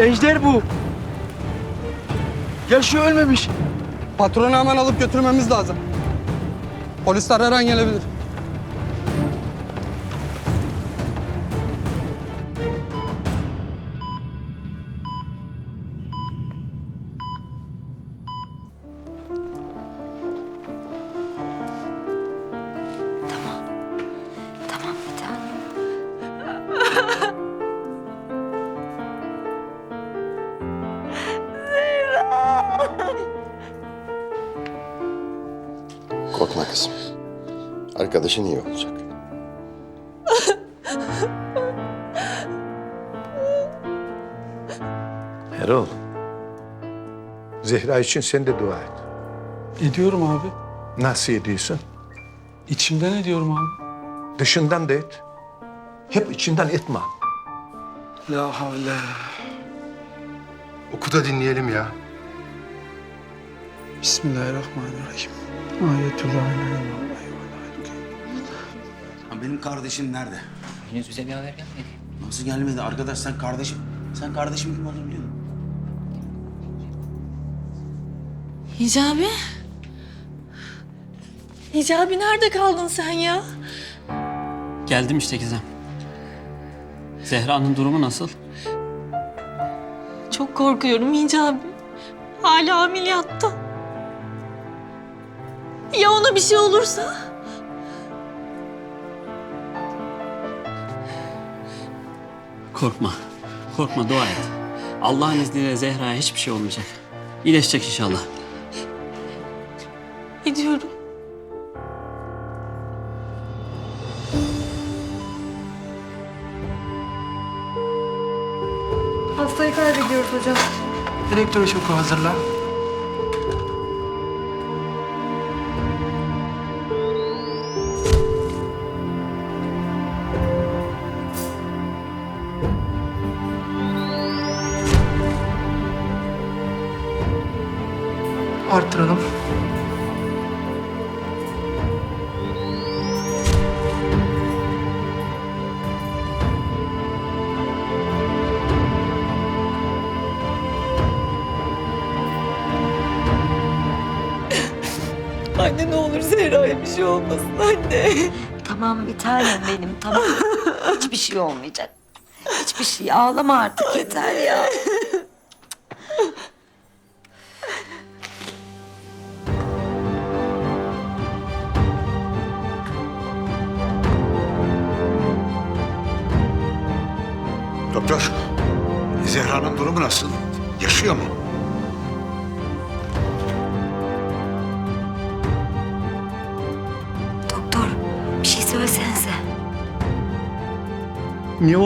Ejder bu. Yaşıyor ölmemiş. Patronu hemen alıp götürmemiz lazım. Polisler her an gelebilir. Arkadaşın iyi olacak. Erol. Zehra için sen de dua et. Ediyorum abi. Nasıl ediyorsun? İçimden ediyorum abi. Dışından da et. Hep içinden etme. La havle. Oku da dinleyelim ya. Bismillahirrahmanirrahim. Ayetullah Benim kardeşim nerede? Henüz bize bir haber gelmedi. Nasıl gelmedi? Arkadaş sen kardeşim. Sen kardeşim kim olduğunu biliyor musun? Hicabi. Hicabi nerede kaldın sen ya? Geldim işte Gizem. Zehra'nın durumu nasıl? Çok korkuyorum Hicabi. Hala ameliyatta. Ya ona bir şey olursa? Korkma. Korkma dua et. Allah'ın izniyle Zehra'ya hiçbir şey olmayacak. İyileşecek inşallah. Gidiyorum. Hastayı kaybediyoruz hocam. Direktörü şoku hazırla. Arttıralım. Anne ne olur Zehra'ya bir şey olmasın anne. Tamam bir tanem benim tamam. Hiçbir şey olmayacak. Hiçbir şey ağlama artık yeter ya.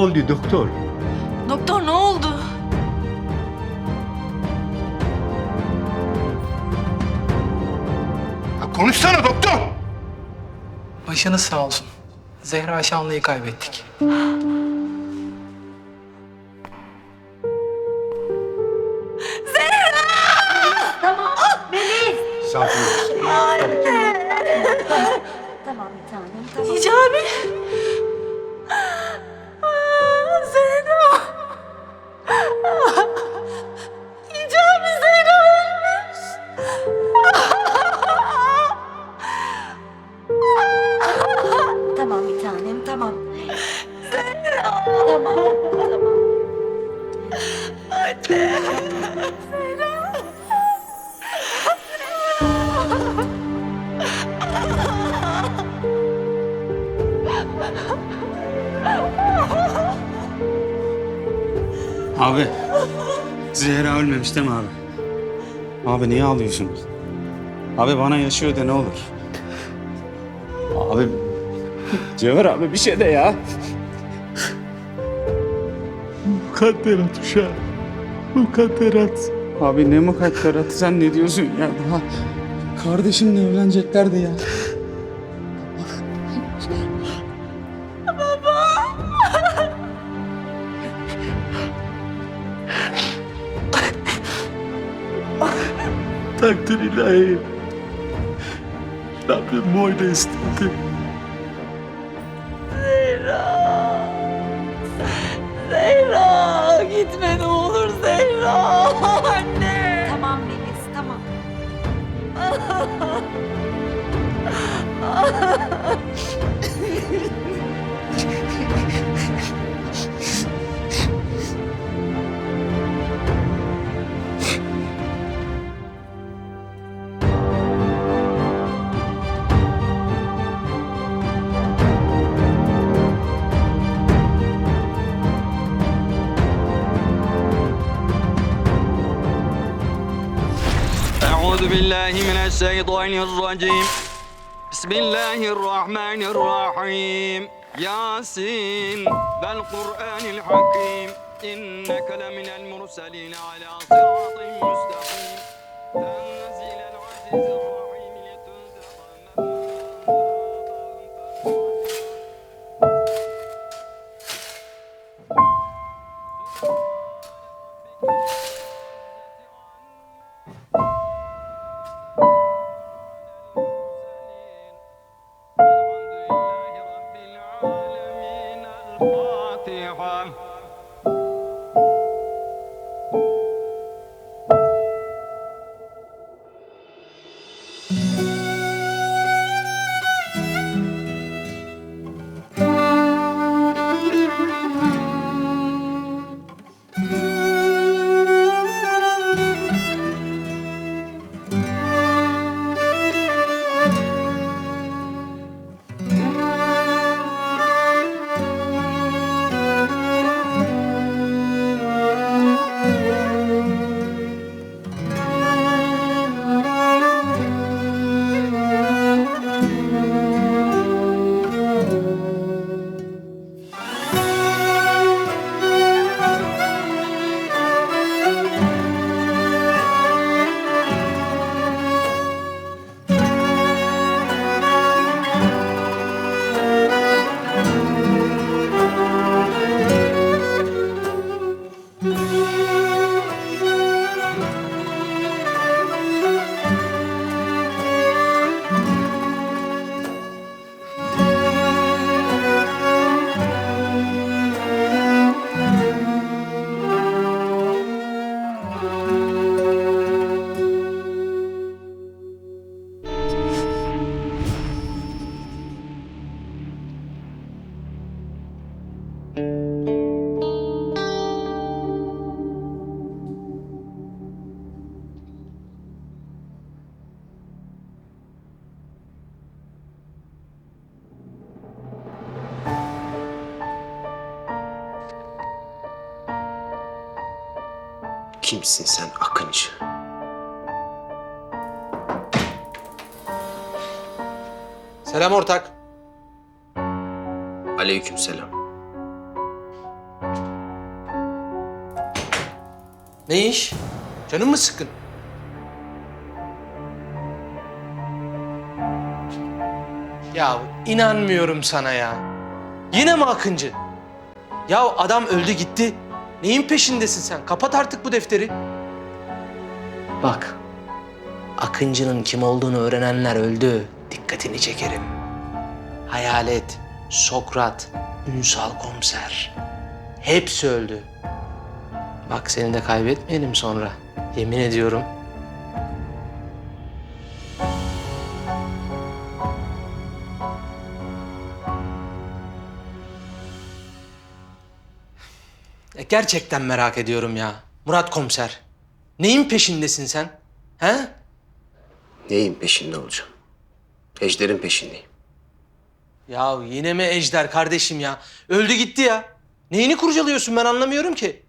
Oldu doktor? Doktor ne oldu? Ha, konuşsana doktor! Başınız sağ olsun. Zehra Şanlı'yı kaybettik. Abi. Zehra ölmemiş değil mi abi? Abi niye ağlıyorsun? Abi bana yaşıyor de ne olur. Abi. Cevher abi bir şey de ya. Mukadderat uşağım. Mukadderat. Abi ne mukadderatı sen ne diyorsun ya? Daha kardeşimle evleneceklerdi ya. Takdir ilahi. Rabbim boyda istedi. Zehra gitme ne Oh. بالله من الشيطان الرجيم. بسم الله الرحمن الرحيم. ياسين والقرآن الحكيم. إنك لمن المرسلين على صراط مستقيم. تنزيل العزيز الرحيم. 地方。Kimsin sen Akıncı? Selam ortak. Aleykümselam. Ne iş? Canın mı sıkkın? Ya inanmıyorum sana ya. Yine mi Akıncı? Ya adam öldü gitti. Neyin peşindesin sen? Kapat artık bu defteri. Bak. Akıncı'nın kim olduğunu öğrenenler öldü. Dikkatini çekerim. Hayalet, Sokrat, Ünsal Komiser. Hepsi öldü. Bak seni de kaybetmeyelim sonra. Yemin ediyorum. Gerçekten merak ediyorum ya. Murat komiser. Neyin peşindesin sen? He? Neyin peşinde olacağım? Ejder'in peşindeyim. Ya yine mi Ejder kardeşim ya? Öldü gitti ya. Neyini kurcalıyorsun ben anlamıyorum ki.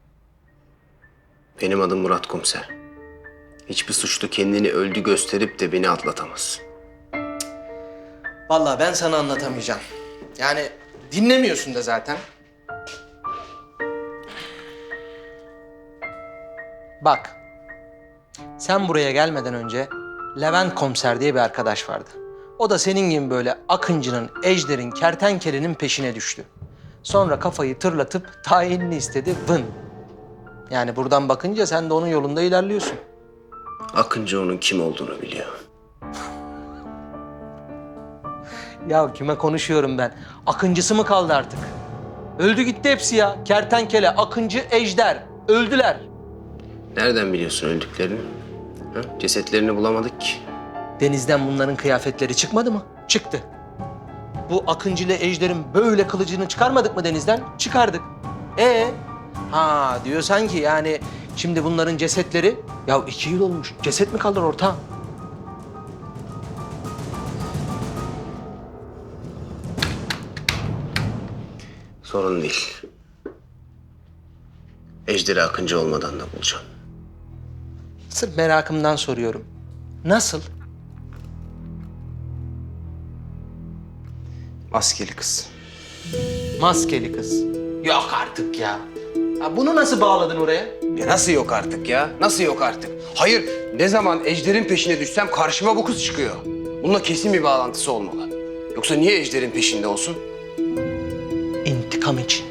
Benim adım Murat Komiser. Hiçbir suçlu kendini öldü gösterip de beni atlatamaz. Vallahi ben sana anlatamayacağım. Yani dinlemiyorsun da zaten. Bak. Sen buraya gelmeden önce Levent Komiser diye bir arkadaş vardı. O da senin gibi böyle Akıncı'nın, Ejder'in, Kertenkele'nin peşine düştü. Sonra kafayı tırlatıp tayinini istedi, vın. Yani buradan bakınca sen de onun yolunda ilerliyorsun. Akıncı onun kim olduğunu biliyor. Ya kime konuşuyorum ben? Akıncısı mı kaldı artık? Öldü gitti hepsi ya. Kertenkele, Akıncı, Ejder. Öldüler. Nereden biliyorsun öldüklerini? Ha? Cesetlerini bulamadık ki. Denizden bunların kıyafetleri çıkmadı mı? Çıktı. Bu Akıncı ile Ejder'in böyle kılıcını çıkarmadık mı denizden? Çıkardık. E Ha diyor sanki yani şimdi bunların cesetleri... Ya iki yıl olmuş. Ceset mi kalır ortağım? Sorun değil. Ejder'i Akıncı olmadan da bulacağım. Sırf merakımdan soruyorum. Nasıl? Maskeli kız. Maskeli kız. Yok artık ya. ya bunu nasıl bağladın oraya? Ya nasıl yok artık ya? Nasıl yok artık? Hayır, ne zaman Ejder'in peşine düşsem karşıma bu kız çıkıyor. Bununla kesin bir bağlantısı olmalı. Yoksa niye Ejder'in peşinde olsun? İntikam için.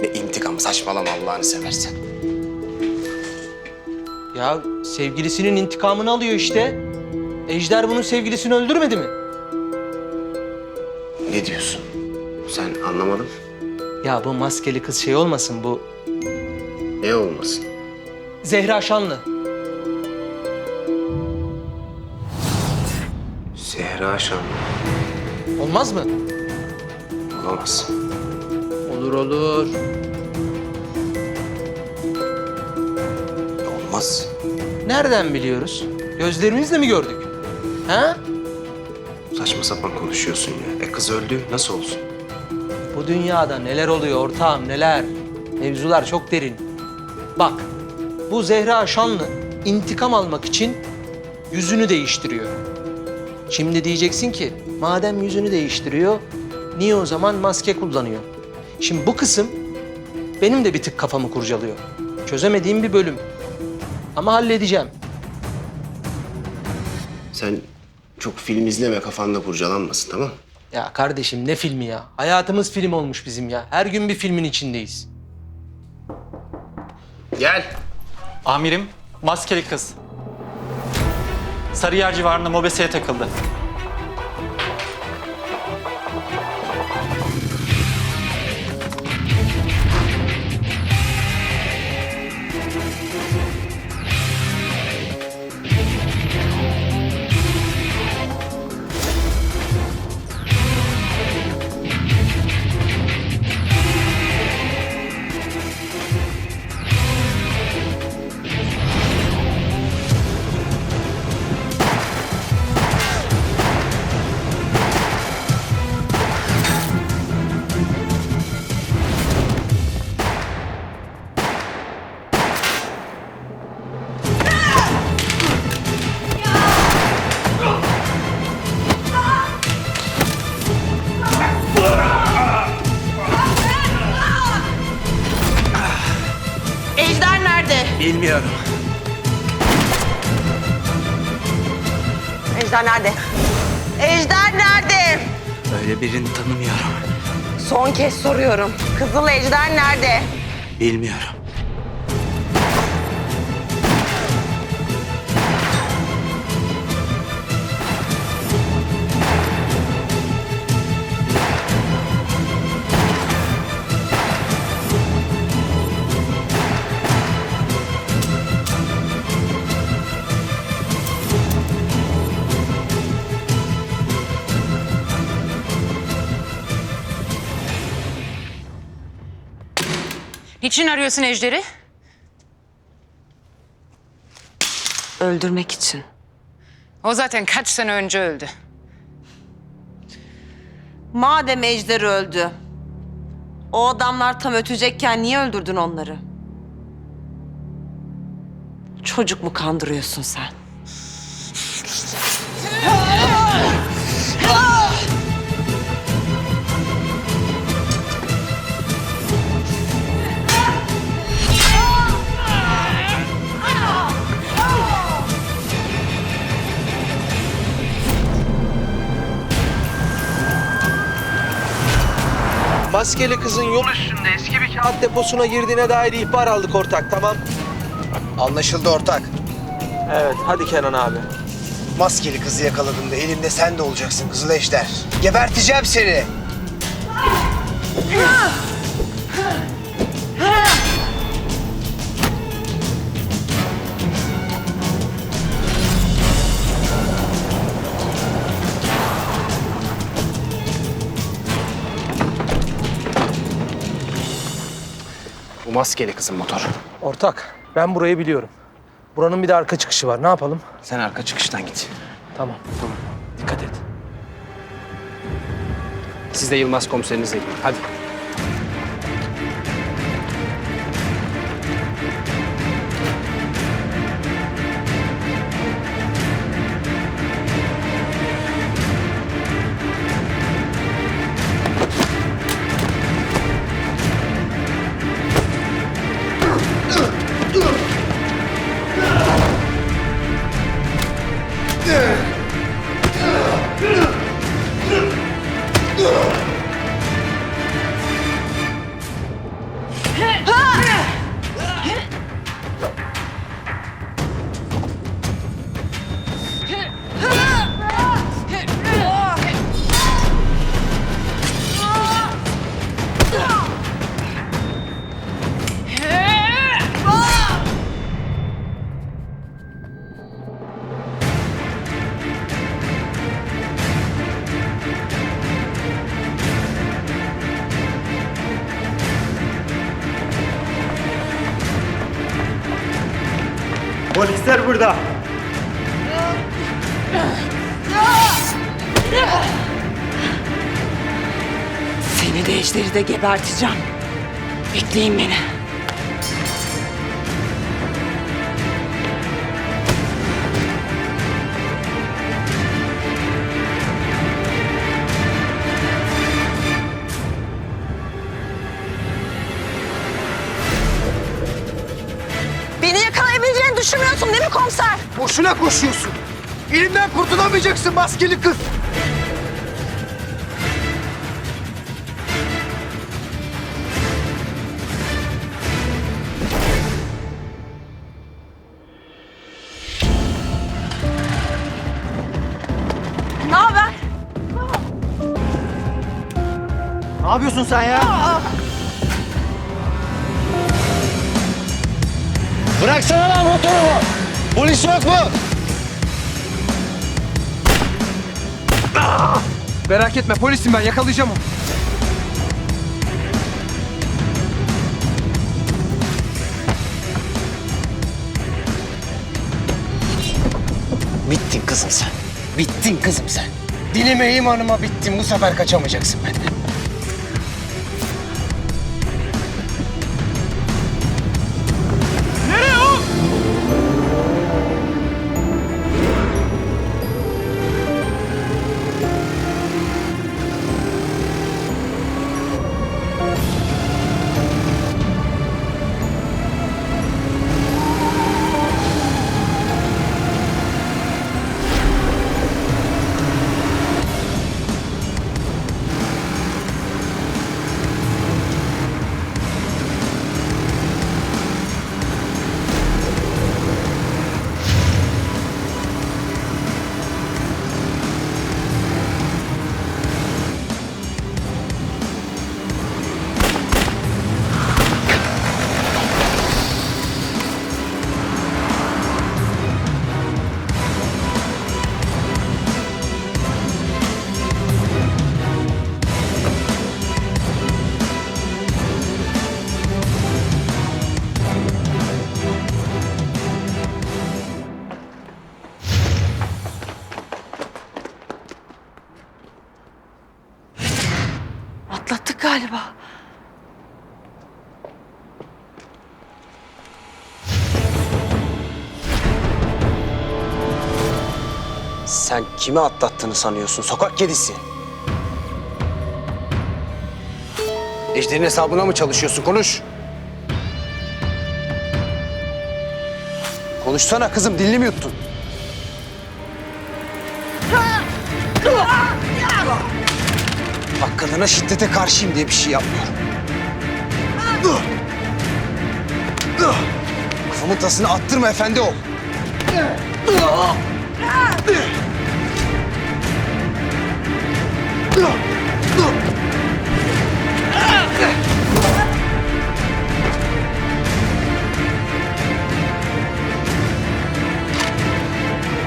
Ne intikam saçmalama Allah'ını seversen. Ya sevgilisinin intikamını alıyor işte. Ejder bunun sevgilisini öldürmedi mi? Ne diyorsun? Sen anlamadın. Ya bu maskeli kız şey olmasın bu Ne olmasın? Zehra Şanlı. Zehra Şan. Olmaz mı? Olamaz. Olur olur. Olmaz. Nereden biliyoruz? Gözlerimizle mi gördük? Ha? Saçma sapan konuşuyorsun ya. E kız öldü, nasıl olsun? Bu dünyada neler oluyor ortağım neler? Mevzular çok derin. Bak bu Zehra Şanlı intikam almak için yüzünü değiştiriyor. Şimdi diyeceksin ki madem yüzünü değiştiriyor niye o zaman maske kullanıyor? Şimdi bu kısım benim de bir tık kafamı kurcalıyor. Çözemediğim bir bölüm. Ama halledeceğim. Sen çok film izleme kafanda kurcalanmasın tamam Ya kardeşim ne filmi ya? Hayatımız film olmuş bizim ya. Her gün bir filmin içindeyiz. Gel. Amirim, maskeli kız. Sarıyer civarında mobeseye takıldı. Ejder nerede? Ejder nerede? Öyle birini tanımıyorum. Son kez soruyorum. Kızıl Ejder nerede? Bilmiyorum. Niçin arıyorsun Ejder'i? Öldürmek için. O zaten kaç sene önce öldü. Madem Ejder öldü. O adamlar tam ötecekken niye öldürdün onları? Çocuk mu kandırıyorsun sen? Maskeli kızın yol üstünde eski bir kağıt deposuna girdiğine dair ihbar aldık ortak tamam. Anlaşıldı ortak. Evet hadi Kenan abi. Maskeli kızı yakaladığımda elimde sen de olacaksın Kızıl Ejder. Geberteceğim seni. Maskeli kızın motoru. Ortak ben burayı biliyorum. Buranın bir de arka çıkışı var. Ne yapalım? Sen arka çıkıştan git. Tamam. Tamam. Dikkat et. Siz de Yılmaz komiserinizle gidin. Hadi. Polisler burada. Seni de ejderi de geberteceğim. Bekleyin beni. Boşuna koşuyorsun. Elimden kurtulamayacaksın maskeli kız. Ne haber? Ne yapıyorsun sen ya? Bıraksana lan motorumu. Polis yok mu? Merak etme polisim ben yakalayacağım onu. Bittin kızım sen. Bittin kızım sen. Dinime imanıma bittin. Bu sefer kaçamayacaksın benden. Sen kimi atlattığını sanıyorsun sokak kedisi? Ejder'in hesabına mı çalışıyorsun? Konuş. Konuşsana kızım dilini mi yuttun? Bak kadına şiddete karşıyım diye bir şey yapmıyorum. Kafamın tasını attırma efendi ol.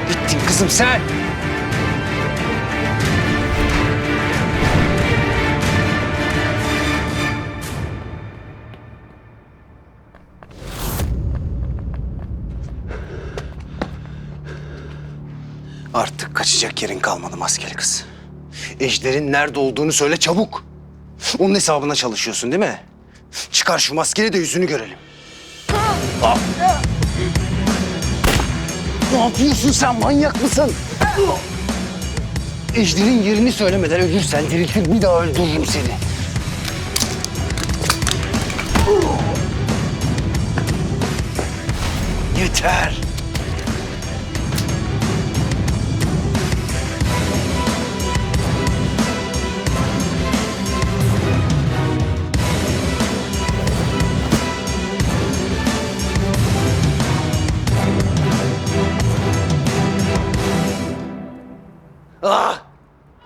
Bittin kızım sen. Artık kaçacak yerin kalmadı maskeli kız. Ejder'in nerede olduğunu söyle çabuk. Onun hesabına çalışıyorsun değil mi? Çıkar şu maskeni de yüzünü görelim. Ah! Ne yapıyorsun sen manyak mısın? Ejder'in yerini söylemeden ölürsen diriltir bir daha öldürürüm seni. Yeter.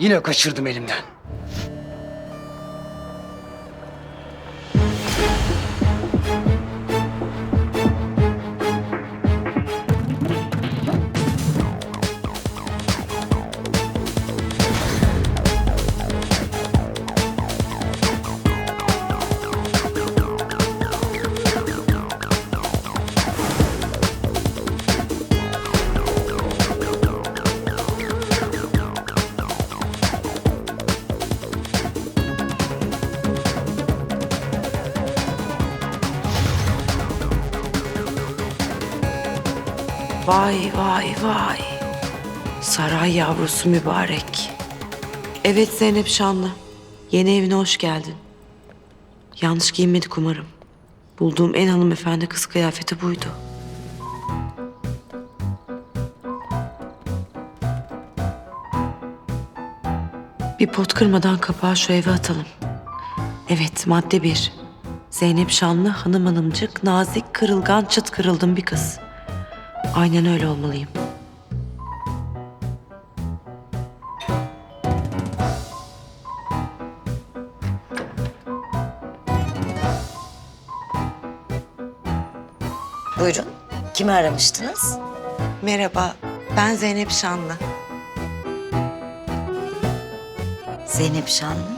Yine kaçırdım elimden. Vay vay vay. Saray yavrusu mübarek. Evet Zeynep Şanlı. Yeni evine hoş geldin. Yanlış giyinmedik umarım. Bulduğum en hanımefendi kız kıyafeti buydu. Bir pot kırmadan kapağı şu eve atalım. Evet, madde bir. Zeynep Şanlı, hanım hanımcık, nazik, kırılgan, çıt kırıldım bir kız. Aynen öyle olmalıyım. Buyurun. Kimi aramıştınız? Merhaba, ben Zeynep Şanlı. Zeynep Şanlı.